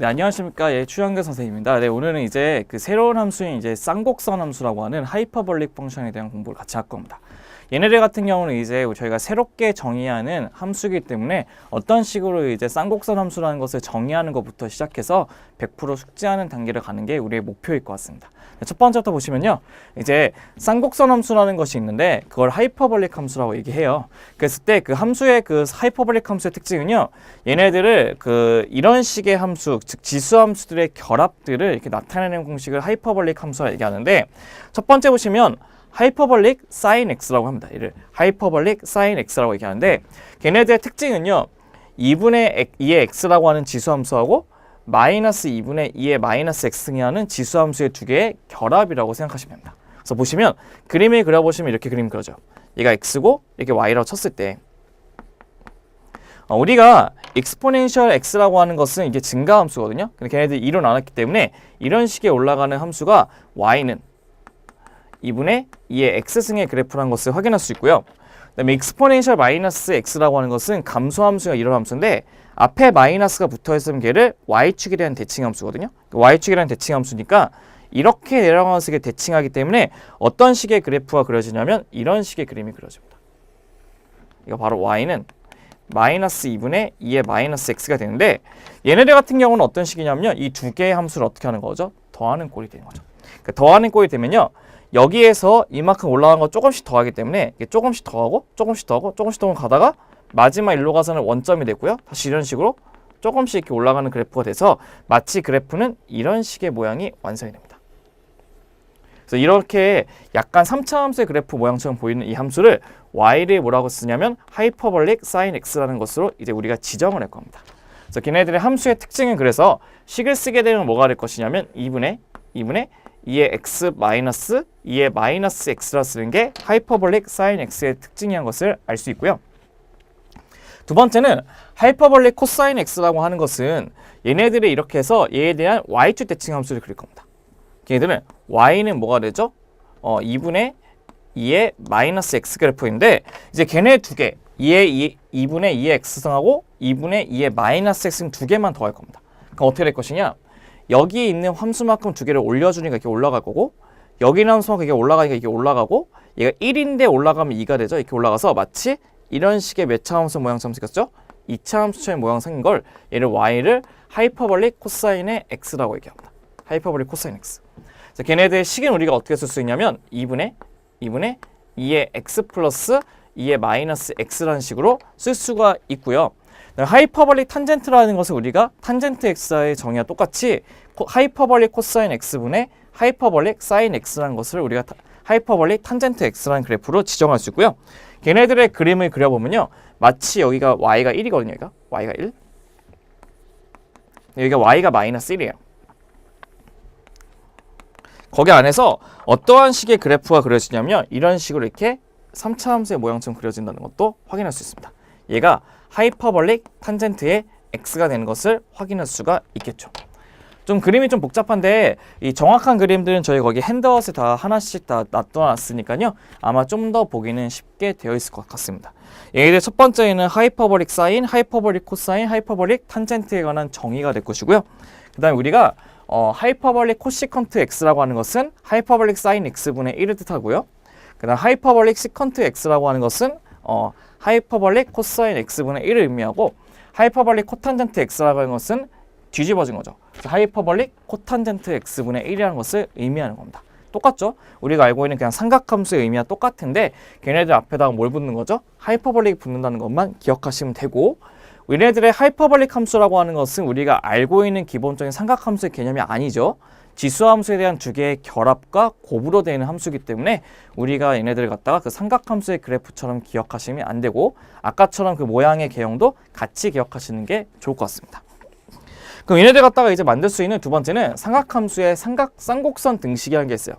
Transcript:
네, 안녕하십니까. 예, 추영규 선생님입니다. 네, 오늘은 이제 그 새로운 함수인 이제 쌍곡선 함수라고 하는 하이퍼볼릭 펑션에 대한 공부를 같이 할 겁니다. 얘네들 같은 경우는 이제 저희가 새롭게 정의하는 함수이기 때문에 어떤 식으로 이제 쌍곡선 함수라는 것을 정의하는 것부터 시작해서 100% 숙지하는 단계를 가는 게 우리의 목표일 것 같습니다. 네, 첫 번째부터 보시면요. 이제 쌍곡선 함수라는 것이 있는데 그걸 하이퍼볼릭 함수라고 얘기해요. 그랬을 때 그 함수의 그 하이퍼볼릭 함수의 특징은요. 얘네들을 그 이런 식의 함수, 즉 지수 함수들의 결합들을 이렇게 나타내는 공식을 하이퍼볼릭 함수라 얘기하는데 첫 번째 보시면 하이퍼볼릭 사인 x라고 합니다. 이를 하이퍼볼릭 사인 x라고 얘기하는데 걔네들의 특징은요. 2분의 2의 x라고 하는 지수 함수하고 마이너스 2분의 2의 마이너스 x승이라는 지수 함수의 두 개의 결합이라고 생각하시면 됩니다. 그래서 보시면 그림을 그려보시면 이렇게 그림 그려져. 얘가 x고 이렇게 y라고 쳤을 때 어, 우리가 exponential x라고 하는 것은 이게 증가 함수거든요. 근데 걔네들이 2로 나눴기 때문에 이런 식의 올라가는 함수가 y는 2분의 2의 x승의 그래프라는 것을 확인할 수 있고요. 그다음에 exponential 마이너스 x라고 하는 것은 감소 함수가 이런 함수인데 앞에 마이너스가 붙어 있으면 걔를 대한 대칭 함수거든요. y축에 대한 대칭 함수니까 이렇게 내려가는 식의 대칭하기 때문에 어떤 식의 그래프가 그려지냐면 이런 식의 그림이 그려집니다. 이거 바로 y는 마이너스 2분의 2의 마이너스 x가 되는데 얘네들 같은 경우는 어떤 식이냐면요. 이두 개의 함수를 어떻게 하는 거죠? 더하는 꼴이 되는 거죠. 그러니까 더하는 꼴이 되면요. 여기에서 이만큼 올라간 거 조금씩 더하기 때문에 조금씩 더하고 조금씩 더하고 조금씩 더하고 가다가 마지막 일로 가서는 원점이 되고요. 다시 이런 식으로 조금씩 이렇게 올라가는 그래프가 돼서 마치 그래프는 이런 식의 모양이 완성이 됩니다. 그래서 이렇게 약간 3차 함수의 그래프 모양처럼 보이는 이 함수를 y를 뭐라고 쓰냐면 하이퍼볼릭 사인 x라는 것으로 이제 우리가 지정을 할 겁니다. 그래서 걔네들의 함수의 특징은 그래서 식을 쓰게 되면 뭐가 될 것이냐면 2분의 2분의 2의 x 마이너스 2의 마이너스 x라 쓰는 게 하이퍼볼릭 사인 x의 특징이란 것을 알 수 있고요. 두 번째는 하이퍼볼릭 코사인 x라고 하는 것은 얘네들이 이렇게 해서 얘에 대한 y축 대칭 함수를 그릴 겁니다. 걔네들은 y는 뭐가 되죠? 어, 2분의 2의 마이너스 x 그래프인데 이제 걔네 두 개, 2의 2, 2분의 2의 x승하고 2분의 2의 마이너스 x승 두 개만 더할 겁니다. 그럼 어떻게 될 것이냐? 여기에 있는 함수만큼 두 개를 올려주니까 이렇게 올라갈 거고 여기 있는 함수만큼 이게 올라가니까 이게 올라가고 얘가 1인데 올라가면 2가 되죠. 이렇게 올라가서 마치 이런 식의 몇차 함수 모양처럼 생겼죠? 2차 함수처럼 모양 생긴 걸 얘를 y를 하이퍼볼릭 코사인의 x라고 얘기합니다. 하이퍼볼릭 코사인 x. 자, 걔네들의 식은 우리가 어떻게 쓸 수 있냐면 2분의 2분의 2의 x 플러스 2의 마이너스 x라는 식으로 쓸 수가 있고요. 하이퍼볼릭 탄젠트라는 것을 우리가 탄젠트 x의 정의와 똑같이 코, 하이퍼볼릭 코사인 x분의 하이퍼볼릭 사인 x라는 것을 우리가 타, 하이퍼볼릭 탄젠트 x라는 그래프로 지정할 수 있고요. 걔네들의 그림을 그려보면요. 마치 여기가 y가 1이거든요. 여기가 y가 1. 여기가 y가 마이너스 1이에요. 거기 안에서 어떠한 식의 그래프가 그려지냐면 이런 식으로 이렇게 3차 함수의 모양처럼 그려진다는 것도 확인할 수 있습니다. 얘가 하이퍼볼릭 탄젠트의 x가 되는 것을 확인할 수가 있겠죠. 좀 그림이 좀 복잡한데 이 정확한 그림들은 저희 거기 핸드아웃에 다 하나씩 다 놔둬놨으니까요. 아마 좀 더 보기는 쉽게 되어 있을 것 같습니다. 얘들 첫 번째는 하이퍼볼릭 사인, 하이퍼볼릭 코사인, 하이퍼볼릭 탄젠트에 관한 정의가 될 것이고요. 그 다음에 우리가 어, 하이퍼볼릭 코시컨트 x라고 하는 것은 하이퍼볼릭 사인 x분의 1을 뜻하고요. 그 다음 하이퍼볼릭 시컨트 x라고 하는 것은 어, 하이퍼볼릭 코사인 x분의 1을 의미하고 하이퍼볼릭 코탄젠트 x라고 하는 것은 뒤집어진 거죠. 그래서 하이퍼볼릭 코탄젠트 x분의 1이라는 것을 의미하는 겁니다. 똑같죠? 우리가 알고 있는 그냥 삼각함수의 의미와 똑같은데 걔네들 앞에다가 뭘 붙는 거죠? 하이퍼볼릭 붙는다는 것만 기억하시면 되고 얘네들의 하이퍼볼릭 함수라고 하는 것은 우리가 알고 있는 기본적인 삼각함수의 개념이 아니죠. 지수함수에 대한 두 개의 결합과 곱으로 되는 함수이기 때문에 우리가 얘네들을 갖다가 그 삼각함수의 그래프처럼 기억하시면 안 되고 아까처럼 그 모양의 개형도 같이 기억하시는 게 좋을 것 같습니다. 그럼 얘네들 갖다가 이제 만들 수 있는 두 번째는 삼각함수의 삼각 쌍곡선 등식이라는 게 있어요.